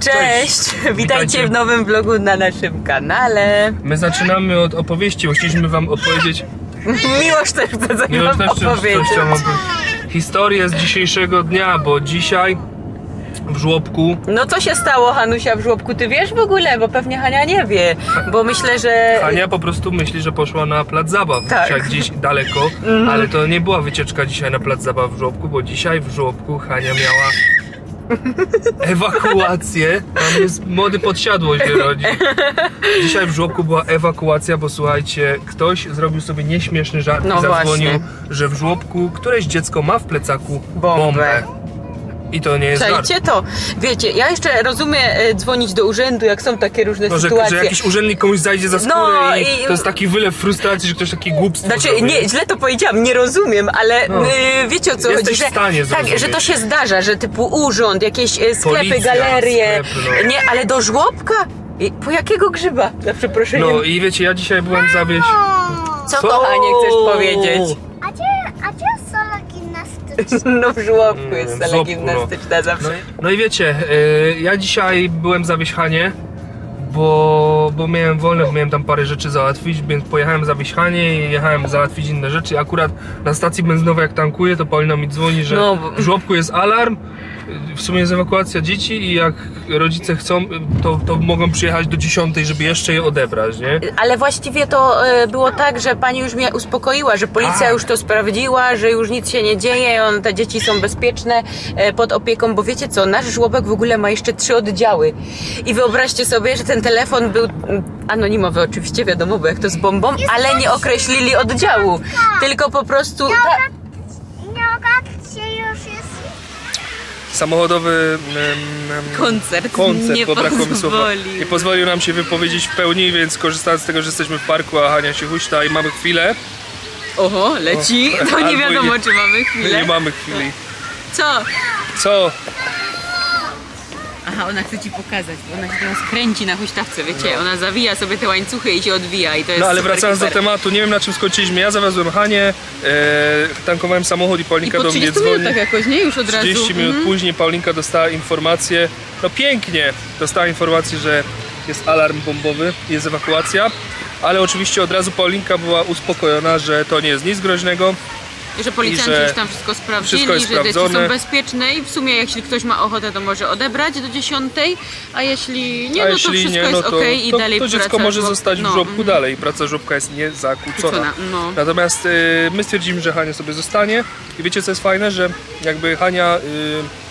Cześć! Witajcie Witajcie. w nowym vlogu na naszym kanale. My zaczynamy od opowieści, bo chcieliśmy wam opowiedzieć Miłość też chce coś wam też coś opowiedzieć. chciałem opowiedzieć. historię z dzisiejszego dnia, bo dzisiaj w żłobku No co się stało Hanusia w żłobku? Ty wiesz w ogóle? Bo pewnie Hania nie wie. Bo myślę, że... Hania po prostu myśli, że poszła na plac zabaw, Tak. dzisiaj gdzieś daleko, ale to nie była wycieczka dzisiaj na plac zabaw w żłobku, bo dzisiaj w żłobku Hania miała ewakuację. Tam jest młody podsiadło się rodzi. Dzisiaj w żłobku była ewakuacja, bo słuchajcie, ktoś zrobił sobie nieśmieszny żart No i zadzwonił, właśnie. że w żłobku któreś dziecko ma w plecaku Bombę. bombę. I to nie jest żart. Czajcie to. Wiecie, ja jeszcze rozumiem e, dzwonić do urzędu, jak są takie różne No, że, sytuacje. że jakiś urzędnik komuś zajdzie za skórę No i, i- to jest taki wylew frustracji, że ktoś taki głupstwo Znaczy, zrobił. nie, źle to powiedziałam, nie rozumiem, ale No. y, wiecie o co Jesteś chodzi, że, w stanie tak, zrozumieć. że to się zdarza, że typu urząd, jakieś y, sklepy, Policja, galerie, sklepy, no. nie, ale do żłobka? I po jakiego grzyba? Za przeproszeniem. No i wiecie, ja dzisiaj byłem zawieść... Co kochanie chcesz powiedzieć? No w żłobku jest Mm, sala żłobku, gimnastyczna No, zawsze. i- no i wiecie, y, ja dzisiaj byłem Hanię, bo, bo miałem wolne, bo miałem tam parę rzeczy załatwić, więc pojechałem Hanię i jechałem załatwić inne rzeczy. Akurat na stacji benzynowej jak tankuję, to Paulina mi dzwoni, że No, bo- w żłobku jest alarm, w sumie jest ewakuacja dzieci i jak rodzice chcą, to, to mogą przyjechać do 10, żeby jeszcze je odebrać, nie? Ale właściwie to e, było tak, że pani już mnie uspokoiła, że policja A. już to sprawdziła, że już nic się nie dzieje, on, te dzieci są bezpieczne e, pod opieką, bo wiecie co, nasz żłobek w ogóle ma jeszcze trzy oddziały. I wyobraźcie sobie, że ten telefon był mm, anonimowy oczywiście, wiadomo, bo jak to z bombą, ale nie określili oddziału, tylko po prostu... Ta, Nie ogarncie już jest. Samochodowy em, koncert, koncert, nie brakło mi słowa. pozwolił. I pozwolił nam się wypowiedzieć w pełni, więc korzystając z tego, że jesteśmy w parku, a Hania się huśta i mamy chwilę, Oho, leci, O, to nie wiadomo, nie. czy mamy my chwilę. nie mamy chwili. Co? Co? Aha, ona chce ci pokazać, bo ona się teraz kręci na huśtawce, wiecie, ona zawija sobie te łańcuchy i się odwija i to jest No ale super wracając do hiper. tematu, nie wiem na czym skończyliśmy. Ja zawiozłem Hanię, e, tankowałem samochód i I Paulinka po do mnie 30 dzwoni. minutach jakoś, nie? Już od razu. 30 minut Mhm. później Paulinka dostała informację, no pięknie, dostała informację, że jest alarm bombowy, jest ewakuacja, ale oczywiście od razu Paulinka była uspokojona, że to nie jest nic groźnego, Że policjanci I że już tam wszystko sprawdzili, wszystko że dzieci sprawdzone. są bezpieczne i w sumie jeśli ktoś ma ochotę, to może odebrać do 10, a jeśli nie, a no to jeśli wszystko nie, no jest to, okej i to, dalej to dziecko praca może zostać w no, żłobku mhm. dalej. Praca żłobka jest niezakłócona. Zakłócona, no. Natomiast y, my stwierdziliśmy, że Hania sobie zostanie i wiecie co jest fajne, że jakby Hania, y,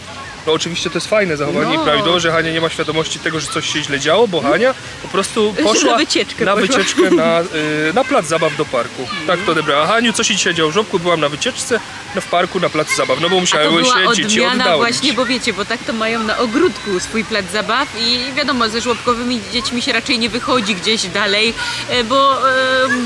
no oczywiście to jest fajne zachowanie No. i prawidłowo, że Hania nie ma świadomości tego, że coś się źle działo, bo Hania po prostu poszła Na wycieczkę na, poszła. wycieczkę na, y, na plac zabaw do parku. Tak to odebrała. Haniu, co się dzisiaj działo w żłobku? Byłam na wycieczce, no w parku na placu zabaw, no bo A to musiały była się dzieci oddać. właśnie, bo wiecie, bo tak to mają na ogródku swój plac zabaw i wiadomo, ze żłobkowymi dziećmi się raczej nie wychodzi gdzieś dalej, e, bo e,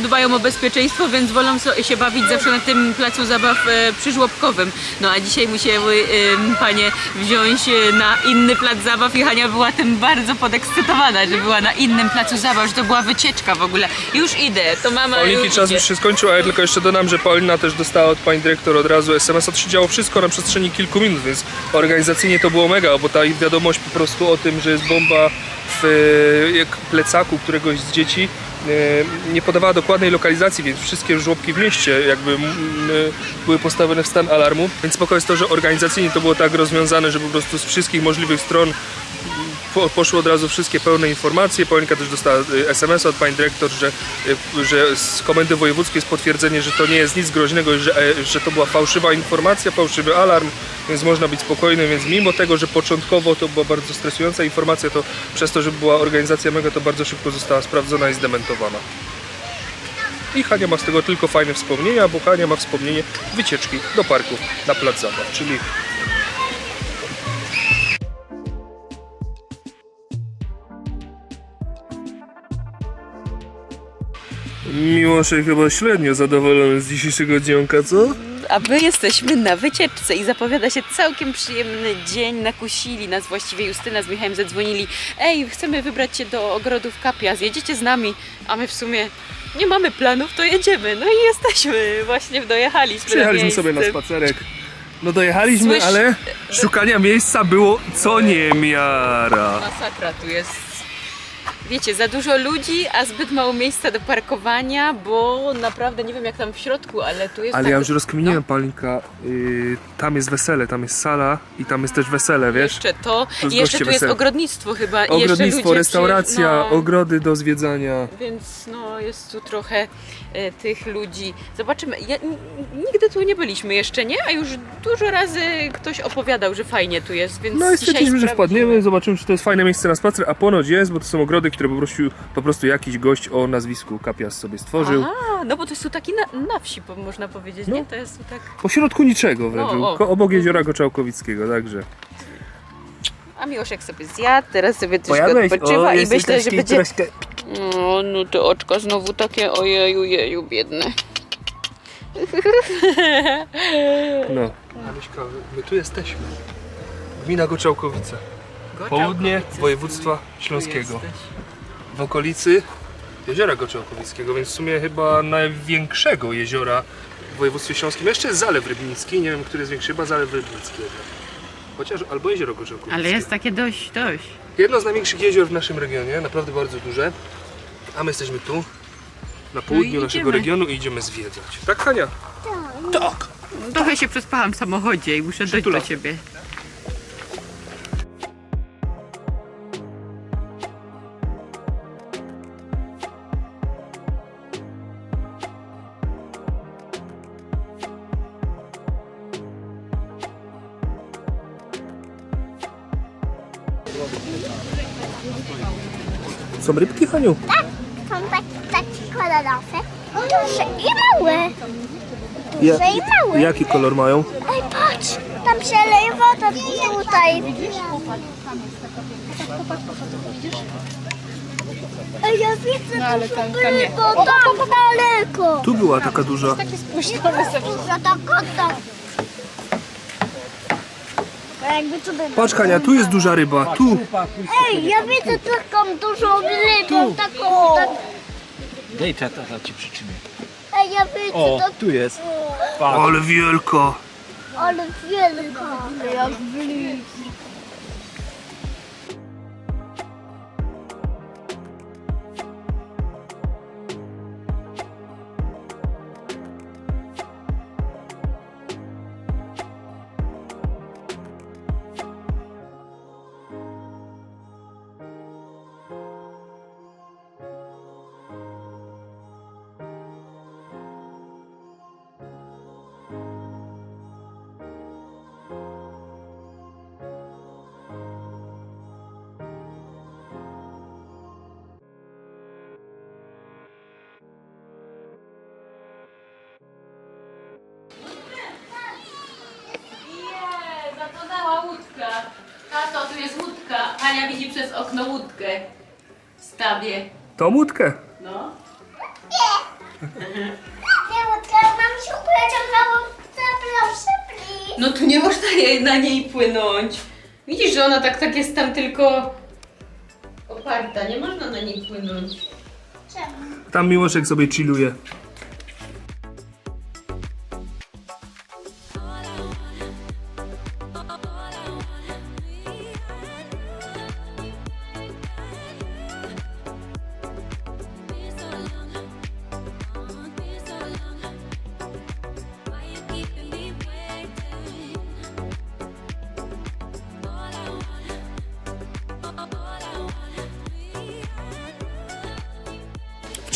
dbają o bezpieczeństwo, więc wolą się bawić zawsze na tym placu zabaw e, przyżłobkowym. No a dzisiaj musiały e, panie wziąć e, na inny plac zabaw i Hania była tym bardzo podekscytowana, że była na innym placu zabaw, że to była wycieczka w ogóle. Już idę, to mama Paulinki już czas idzie. już się skończył, a ja tylko jeszcze dodam, że Paulina też dostała od pani dyrektor od razu SMS-a. To się działo wszystko na przestrzeni kilku minut, więc organizacyjnie to było mega, bo ta wiadomość po prostu o tym, że jest bomba w e, plecaku któregoś z dzieci e, nie podawała dokładnej lokalizacji, więc wszystkie żłobki w mieście jakby e, były postawione w stan alarmu. Więc spoko jest to, że organizacyjnie to było tak rozwiązane, że po prostu z wszystkich możliwych stron po, poszły od razu wszystkie pełne informacje. Paulinka też dostała y, SMS od pani dyrektor, że, y, że z komendy wojewódzkiej jest potwierdzenie, że to nie jest nic groźnego że, e, że to była fałszywa informacja, fałszywy alarm, więc można być spokojnym. Więc mimo tego, że początkowo to była bardzo stresująca informacja, to przez to, że była organizacja mega, to bardzo szybko została sprawdzona i zdementowana. I Hania ma z tego tylko fajne wspomnienia, bo Hania ma wspomnienie wycieczki do parku na plac zabaw, czyli Miłoszek chyba średnio zadowolony z dzisiejszego dzionka, co? A my jesteśmy na wycieczce i zapowiada się całkiem przyjemny dzień. Nakusili nas właściwie Justyna z Michałem zadzwonili. Ej, chcemy wybrać się do ogrodów Kapia, zjedziecie z nami. A my w sumie nie mamy planów, to jedziemy. No i jesteśmy, właśnie dojechaliśmy. Przyjechaliśmy sobie na spacerek No dojechaliśmy, Słysz- ale szukania miejsca było co niemiara. Masakra tu jest. Wiecie, za dużo ludzi, a zbyt mało miejsca do parkowania, bo naprawdę nie wiem jak tam w środku, ale tu jest Ale tak... ja już rozkminiłem, Palinka, yy, tam jest wesele, tam jest sala i tam jest też wesele, wiesz? Jeszcze to. I jeszcze tu jest wesele. ogrodnictwo chyba. Ogrodnictwo, ludzie restauracja, no, ogrody do zwiedzania. Więc no jest tu trochę e, tych ludzi. Zobaczymy. Ja, nigdy tu nie byliśmy jeszcze, nie? A już dużo razy ktoś opowiadał, że fajnie tu jest, więc No i stwierdziliśmy, że wpadniemy, zobaczymy, czy to jest fajne miejsce na spacer, a ponoć jest, bo to są ogrody, które po prostu, po prostu jakiś gość o nazwisku Kapias sobie stworzył. Aha, no bo to jest tu taki na, na wsi, po- można powiedzieć, nie? To jest tu tak... Po środku niczego wręcz, O, o. ko- obok jeziora Goczałkowickiego, także. A Miłoszek sobie zjadł, teraz sobie troszkę odpoczywa i myślę, że będzie... No, no te oczka znowu takie, ojeju, jeju, biedne. No. My tu jesteśmy. Gmina Goczałkowice. Południe województwa śląskiego. W okolicy jeziora Goczałkowickiego, więc w sumie chyba największego jeziora w województwie śląskim. Jeszcze jest Zalew Rybnicki, nie wiem, który jest większy, chyba Zalew Rybnicki. Chociaż, albo jezioro Goczałkowickie. Ale jest takie dość, dość. Jedno z największych jezior w naszym regionie, naprawdę bardzo duże. A my jesteśmy tu, na południu i naszego regionu i idziemy zwiedzać. Tak, Hania? Tak. Trochę się przespałam w samochodzie i muszę dojść do ciebie. Są rybki, Haniu? Są tak, takie kolorowe. Duże i małe. Duże i małe. Jaki kolor mają? Ej, patrz, tam się leje woda tutaj. Ej, ja widzę no, ale tam, tam nie. tam daleko. Tu była taka duża. Ja tak oddam. A jakby. Patrz Hania, tu jest duża ryba, tu. Ej, ja widzę taką dużą rybę, taką, tak... Daj tata, za ci przyczynię. Ej, ja widzę O, tak... tu jest. Ale wielka. Ale wielka. Jak blisko. Tato, tu jest łódka. Ania widzi przez okno łódkę. W stawie. To łódkę. No. Nie, łódka, mam się powiedział, proszę, please. No tu nie można jej, na niej płynąć. Widzisz, że ona tak, tak jest tam tylko oparta. Nie można na niej płynąć. Czemu? Tam Miłoszek sobie chilluje.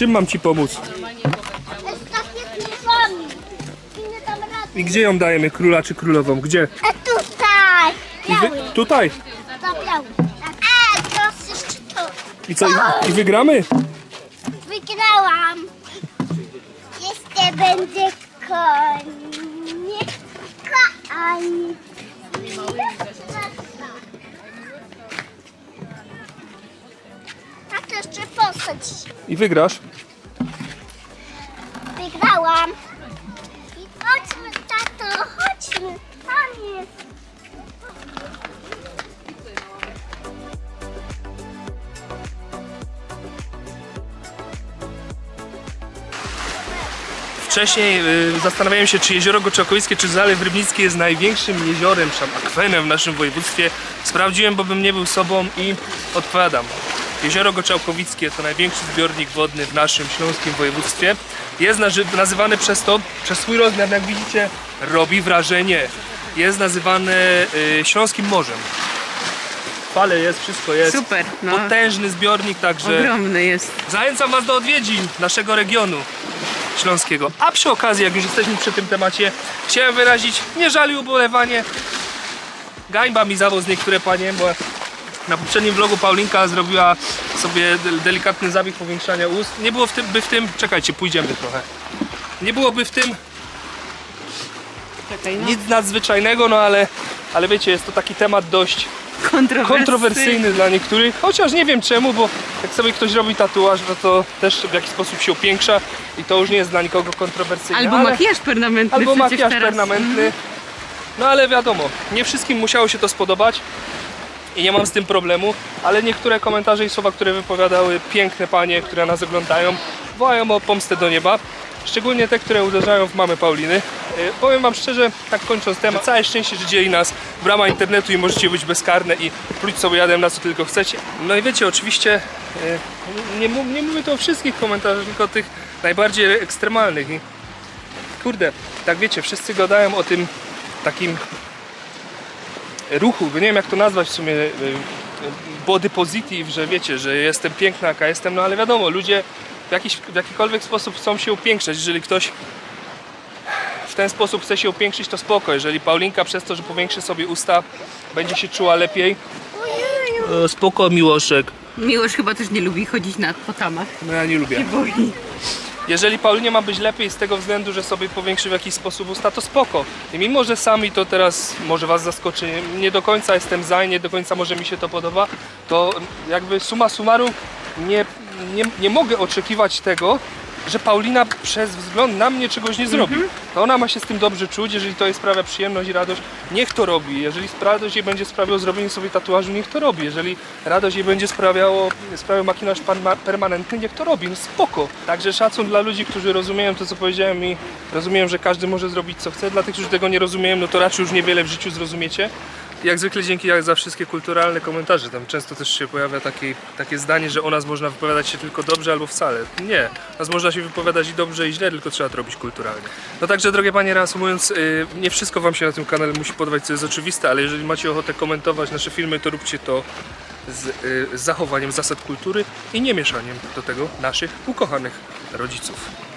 Czym mam ci pomóc? I rady. Gdzie ją dajemy, króla czy królową? Gdzie? A tutaj. I wy... Tutaj. To biały. A, teraz jeszcze to. I co? I, i wygramy? Wygrałam. Jeszcze będzie koń. Koń. A to jeszcze postać. I wygrasz? Wcześniej y, zastanawiałem się, czy jezioro Goczałkowickie, czy Zalew Rybnicki jest największym jeziorem, czy tam akwenem w naszym województwie. Sprawdziłem, bo bym nie był sobą i odpowiadam. Jezioro Goczałkowickie to największy zbiornik wodny w naszym śląskim województwie. Jest nazywany przez to, przez swój rozmiar, jak widzicie, robi wrażenie. Jest nazywany y, Śląskim Morzem. Fale jest, wszystko jest. Super, no. Potężny zbiornik, także Ogromny jest. zachęcam Was do odwiedzin naszego regionu śląskiego. A przy okazji, jak już jesteśmy przy tym temacie, chciałem wyrazić nie żal i ubolewanie. Gańba mi zawoz niektóre panie, bo na poprzednim vlogu Paulinka zrobiła sobie del- delikatny zabieg powiększania ust. Nie było w tym, by w tym, czekajcie, pójdziemy trochę. Nie byłoby w tym Czekaj, no. nic nadzwyczajnego, no ale, ale wiecie, jest to taki temat dość Kontrowersyjny. kontrowersyjny dla niektórych, chociaż nie wiem czemu, bo jak sobie ktoś robi tatuaż, no to też w jakiś sposób się upiększa i to już nie jest dla nikogo kontrowersyjne. Albo ale, makijaż permanentny albo makijaż teraz. permanentny. No ale wiadomo, nie wszystkim musiało się to spodobać i nie mam z tym problemu, ale niektóre komentarze i słowa, które wypowiadały piękne panie, które nas oglądają, wołają o pomstę do nieba. Szczególnie te, które uderzają w mamę Pauliny. E, Powiem Wam szczerze, tak kończąc temat, całe szczęście, że dzieli nas brama internetu i możecie być bezkarne i pluć sobie jadem na co tylko chcecie. No i wiecie, oczywiście e, nie, nie mówię to o wszystkich komentarzach, tylko o tych najbardziej ekstremalnych. I kurde, tak wiecie, wszyscy gadają o tym takim ruchu, nie wiem jak to nazwać w sumie, y, y, body positive, że wiecie, że jestem piękna jaka jestem, no ale wiadomo, ludzie w, jakiś, w jakikolwiek sposób chcą się upiększać, jeżeli ktoś w ten sposób chce się upiększyć, to spoko, jeżeli Paulinka przez to, że powiększy sobie usta, będzie się czuła lepiej, e, spoko Miłoszek, Miłosz chyba też nie lubi chodzić na potamach. no ja nie lubię. Nie boi. Jeżeli Paulinie ma być lepiej z tego względu, że sobie powiększy w jakiś sposób usta, to spoko. I mimo, że sami to teraz może Was zaskoczy, nie do końca jestem za i nie do końca może mi się to podoba, to jakby suma summarum nie, nie, nie mogę oczekiwać tego, że Paulina przez wzgląd na mnie czegoś nie zrobi. To ona ma się z tym dobrze czuć, jeżeli to jej sprawia przyjemność i radość, niech to robi. Jeżeli radość jej będzie sprawiało zrobienie sobie tatuażu, niech to robi. Jeżeli radość jej będzie sprawiało, sprawiał makijaż permanentny, niech to robi. No spoko. Także szacun dla ludzi, którzy rozumieją to, co powiedziałem i rozumieją, że każdy może zrobić co chce. Dla tych, którzy tego nie rozumieją, no to raczej już niewiele w życiu zrozumiecie. Jak zwykle dzięki jak za wszystkie kulturalne komentarze. Tam często też się pojawia takie, takie zdanie, że o nas można wypowiadać się tylko dobrze albo wcale. Nie. Nas można się wypowiadać i dobrze i źle, tylko trzeba to robić kulturalnie. No także drogie panie, reasumując, yy, nie wszystko wam się na tym kanale musi podobać, co jest oczywiste, ale jeżeli macie ochotę komentować nasze filmy, to róbcie to z, z zachowaniem zasad kultury i nie mieszaniem do tego naszych ukochanych rodziców.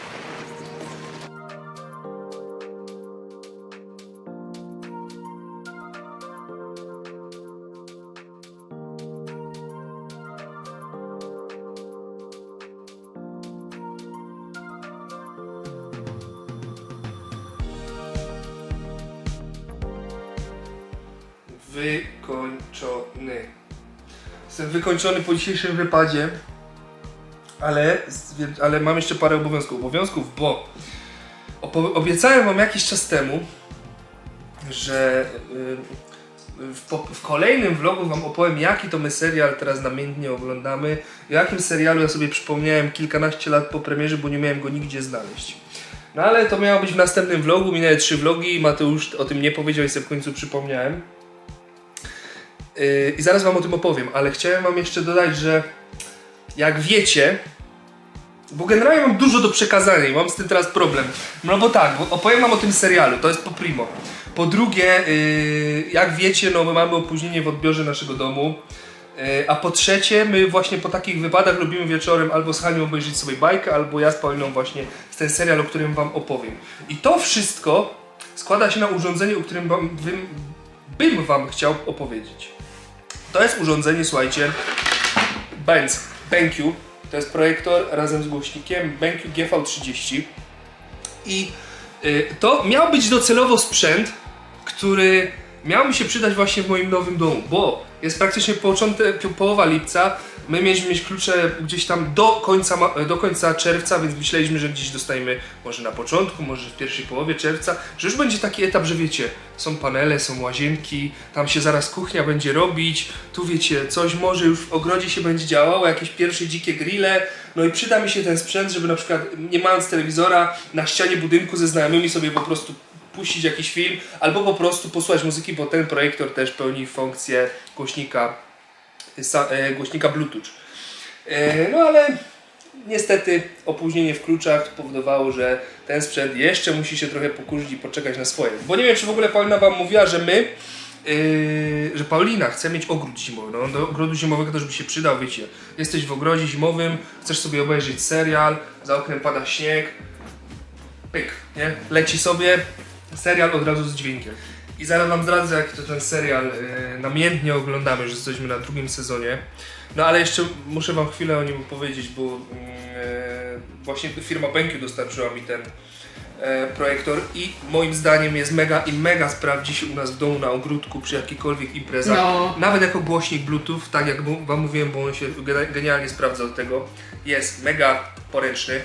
Jestem wykończony po dzisiejszym wypadzie, ale, ale mam jeszcze parę obowiązków. Obowiązków, bo obiecałem Wam jakiś czas temu, że y, w kolejnym vlogu Wam opowiem, jaki to my serial teraz namiętnie oglądamy. O jakim serialu ja sobie przypomniałem kilkanaście lat po premierze, bo nie miałem go nigdzie znaleźć. No ale to miało być w następnym vlogu, minęły trzy vlogi, Mateusz o tym nie powiedział i sobie w końcu przypomniałem. Yy, I zaraz Wam o tym opowiem, ale chciałem Wam jeszcze dodać, że jak wiecie, bo generalnie mam dużo do przekazania i mam z tym teraz problem. No bo tak, bo opowiem Wam o tym serialu, to jest po primo. Po drugie, yy, jak wiecie, no my mamy opóźnienie w odbiorze naszego domu. Yy, A po trzecie, my właśnie po takich wypadach lubimy wieczorem albo z Hanią obejrzeć sobie bajkę, albo ja z Pauliną właśnie z ten serial, o którym Wam opowiem. I to wszystko składa się na urządzenie, o którym wam, bym, bym Wam chciał opowiedzieć. To jest urządzenie, słuchajcie, Benz BenQ. To jest projektor razem z głośnikiem BenQ GV30. I y, to miał być docelowo sprzęt, który miał mi się przydać właśnie w moim nowym domu, bo jest praktycznie połowa lipca, my mieliśmy mieć klucze gdzieś tam do końca, do końca czerwca, więc myśleliśmy, że gdzieś dostajemy może na początku, może w pierwszej połowie czerwca, że już będzie taki etap, że wiecie, są panele, są łazienki, tam się zaraz kuchnia będzie robić, tu wiecie, coś może już w ogrodzie się będzie działało, jakieś pierwsze dzikie grille, no i przyda mi się ten sprzęt, żeby na przykład nie mając telewizora na ścianie budynku ze znajomymi sobie po prostu puścić jakiś film, albo po prostu posłuchać muzyki, bo ten projektor też pełni funkcję głośnika, głośnika Bluetooth. E, no ale niestety opóźnienie w kluczach powodowało, że ten sprzęt jeszcze musi się trochę pokurzyć i poczekać na swoje. Bo nie wiem, czy w ogóle Paulina Wam mówiła, że my, yy, że Paulina chce mieć ogród zimowy. No, do ogrodu zimowego też by się przydał, wiecie. Jesteś w ogrodzie zimowym, chcesz sobie obejrzeć serial, za oknem pada śnieg, pyk, nie? Leci sobie serial od razu z dźwiękiem. I zaraz wam zdradzę, jak to ten serial e, namiętnie oglądamy, że jesteśmy na drugim sezonie. No ale jeszcze muszę wam chwilę o nim opowiedzieć, bo mm, e, właśnie firma BenQ dostarczyła mi ten e, projektor i moim zdaniem jest mega i mega sprawdzi się u nas w domu na ogródku przy jakichkolwiek imprezach. No. Nawet jako głośnik Bluetooth, tak jak mu- wam mówiłem, bo on się genialnie sprawdza od tego. Jest mega poręczny,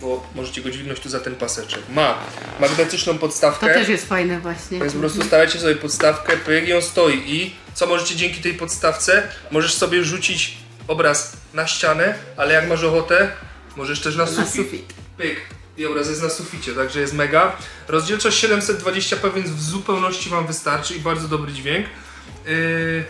bo możecie go dźwignąć tu za ten paseczek. Ma magnetyczną To podstawkę. też jest fajne właśnie. Więc po prostu stawiacie sobie podstawkę, pyk i on stoi i co możecie dzięki tej podstawce? Możesz sobie rzucić obraz na ścianę, ale jak masz ochotę, możesz też na Na sufit. sufit. Pyk. I obraz jest na suficie, także jest mega. Rozdzielczość 720p, więc w zupełności Wam wystarczy i bardzo dobry dźwięk. Yy...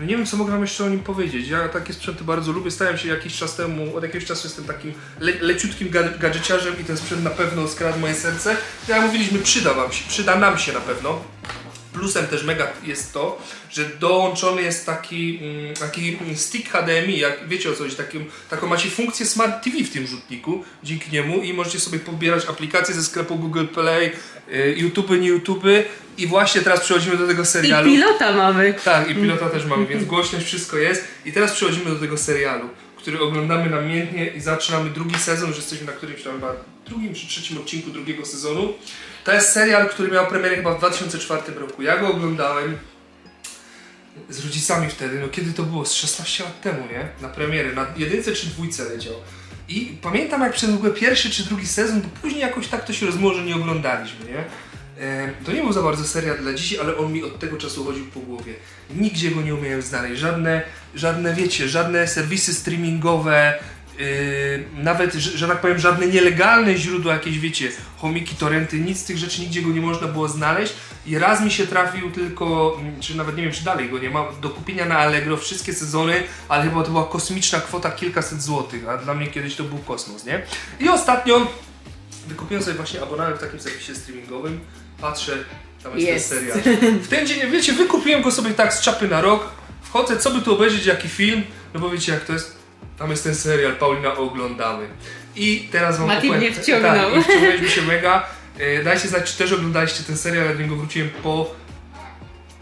No nie wiem, co mogę Wam jeszcze o nim powiedzieć. Ja takie sprzęty bardzo lubię. Stałem się jakiś czas temu, od jakiegoś czasu jestem takim le leciutkim ga- gadżeciarzem i ten sprzęt na pewno skradł moje serce. Tak Jak mówiliśmy, przyda Wam się, przyda nam się na pewno. Plusem też mega jest to, że dołączony jest taki, mm, taki stick HDMI, jak wiecie o co chodzi, taką, taką macie funkcję Smart TV w tym rzutniku, dzięki niemu i możecie sobie pobierać aplikacje ze sklepu Google Play, YouTube, nie YouTube i właśnie teraz przechodzimy do tego I serialu. pilota mamy. Tak, i pilota też mamy, więc głośność, wszystko jest. I teraz przechodzimy do tego serialu, który oglądamy namiętnie i zaczynamy drugi sezon, już jesteśmy na którymś tam chyba drugim czy trzecim odcinku drugiego sezonu. To jest serial, który miał premierę chyba w 2004 roku. Ja go oglądałem z rodzicami wtedy, no kiedy to było? Z 16 lat temu, nie? Na premiery, na jedynce czy dwójce leciał. I pamiętam jak przez w ogóle pierwszy czy drugi sezon, bo później jakoś tak to się rozmoże, że nie oglądaliśmy, nie? E, To nie był za bardzo serial dla dzieci, ale on mi od tego czasu chodził po głowie. Nigdzie go nie umiałem znaleźć. Żadne, żadne wiecie, żadne serwisy streamingowe, nawet, że, że tak powiem, żadne nielegalne źródła, jakieś wiecie, chomiki, torenty, nic z tych rzeczy nigdzie go nie można było znaleźć. I raz mi się trafił tylko, mm, czy nawet nie wiem, czy dalej go nie ma, do kupienia na Allegro wszystkie sezony, ale chyba to była kosmiczna kwota kilkaset złotych, a dla mnie kiedyś to był kosmos, nie? I ostatnio wykupiłem sobie właśnie abonament w takim serwisie streamingowym, patrzę, tam jest, Jest. ten serial. W ten dzień, wiecie, wykupiłem go sobie tak z czapy na rok, wchodzę, co by tu obejrzeć, jaki film, no bo wiecie jak to jest, tam jest ten serial, Paulina, oglądamy. I teraz wam Mati mnie wciągnął. Tak, i wciągnęliśmy się mega. E, Dajcie znać, czy też oglądaliście ten serial, ja do niego wróciłem po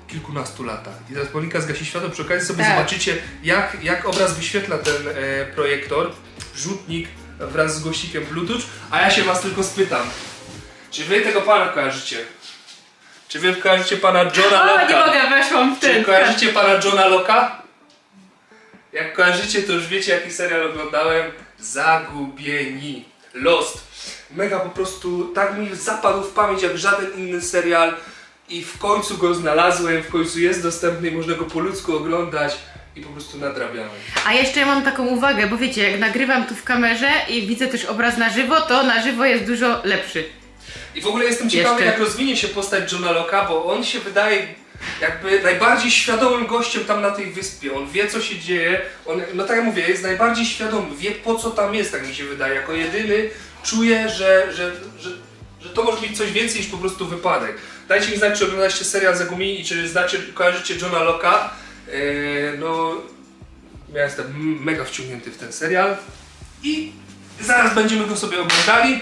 kilkunastu latach. I teraz Paulinka zgasi światło, przy okazji sobie Tak. zobaczycie, jak, jak obraz wyświetla ten e, projektor, rzutnik wraz z głośnikiem Bluetooth, a ja się was tylko spytam, czy wy tego pana kojarzycie? Czy wy kojarzycie pana Johna O, Locke'a? nie mogę, weszłam w Czy ten. kojarzycie pana Johna Locke'a? Jak kojarzycie, to już wiecie jaki serial oglądałem. Zagubieni. Lost. Mega po prostu, tak mi zapadł w pamięć jak żaden inny serial. I w końcu go znalazłem, w końcu jest dostępny i można go po ludzku oglądać. I po prostu nadrabiałem. A jeszcze ja mam taką uwagę, bo wiecie, jak nagrywam tu w kamerze i widzę też obraz na żywo, to na żywo jest dużo lepszy. I w ogóle jestem ciekawy, Jeszcze. jak rozwinie się postać Johna Locke'a, bo on się wydaje jakby najbardziej świadomym gościem tam na tej wyspie. On wie, co się dzieje. On, no tak jak mówię, jest najbardziej świadomy, wie po co tam jest, tak mi się wydaje. Jako jedyny czuje, że, że, że, że to może być coś więcej niż po prostu wypadek. Dajcie mi znać, czy oglądaliście serial Zagumieni i czy znacie, kojarzycie Johna Locke'a. Eee, no, ja jestem mega wciągnięty w ten serial i zaraz będziemy go sobie oglądali.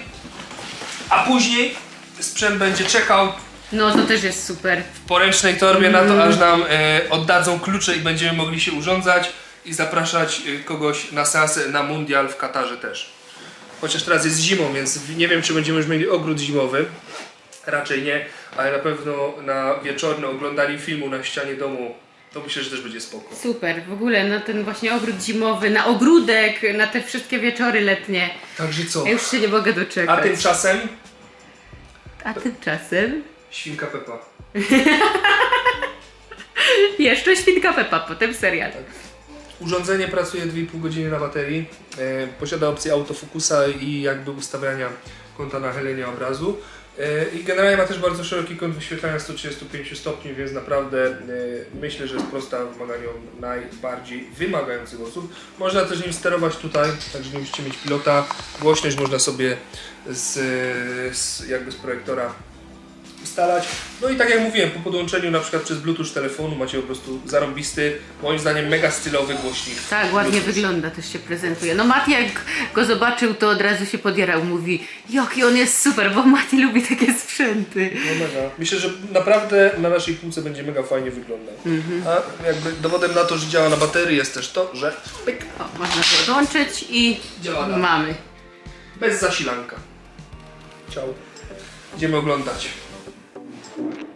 A później sprzęt będzie czekał No to też jest super. w poręcznej torbie na to, aż nam e, oddadzą klucze i będziemy mogli się urządzać i zapraszać e, kogoś na seansę na mundial w Katarze też. Chociaż teraz jest zimą, więc nie wiem, czy będziemy już mieli ogród zimowy. Raczej nie, ale na pewno na wieczorne oglądanie filmu na ścianie domu, to myślę, że też będzie spoko. Super, w ogóle na ten właśnie ogród zimowy, na ogródek, na te wszystkie wieczory letnie. Także co? Ja już się nie mogę A doczekać. tymczasem A tymczasem świnka Pepa. jeszcze Świnka Pepa, potem serial. Urządzenie pracuje 2,5 godziny na baterii. E, posiada opcję autofokusa i jakby ustawiania kąta nachylenia obrazu. E, I generalnie ma też bardzo szeroki kąt wyświetlania 135 stopni, więc naprawdę e, myślę, że sprosta wymaganiom najbardziej wymagających osób. Można też nim sterować tutaj, także nie musicie mieć pilota. Głośność można sobie z, z, jakby z projektora ustalać. No i tak jak mówiłem, po podłączeniu na przykład przez Bluetooth telefonu macie po prostu zarąbisty, moim zdaniem mega stylowy głośnik. Tak, ładnie Bluetooth. wygląda, też się prezentuje. No Mati jak go zobaczył, to od razu się podjarał, mówi jaki on jest super, bo Mati lubi takie sprzęty. No mega. Myślę, że naprawdę na naszej półce będzie mega fajnie wyglądał. Mhm. A jakby dowodem na to, że działa na baterii jest też to, że pyk, O, można podłączyć i Działa dalej. mamy. bez zasilanka. Ciao. Idziemy oglądać. Thank you.